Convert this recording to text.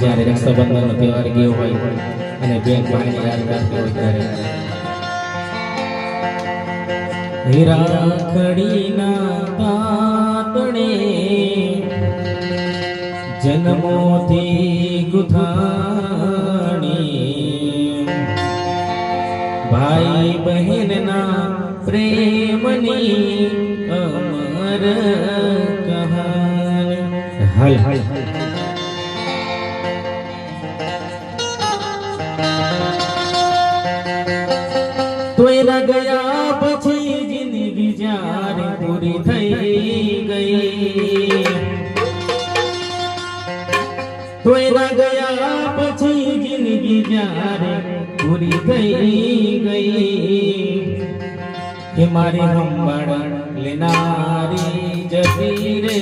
જ્યારે રક્ષાબંધનનો તહેવાર ગયો હોય અને બેન ભાઈને યાદ કરતી હોય ત્યારે. રાખડીના તાતણે જન્મોથી ગુથાણી. ભાઈ બહેનના પ્રેમની અમર કહાની. હાલ હાલ. ગયા પછી જિંદગી જ્યારે પૂરી થઈ ગઈ. તોયરા ગયા પછી જિંદગી જ્યારે પૂરી થઈ ગઈ. કે મારી સંભાળ લેનારી જતી રે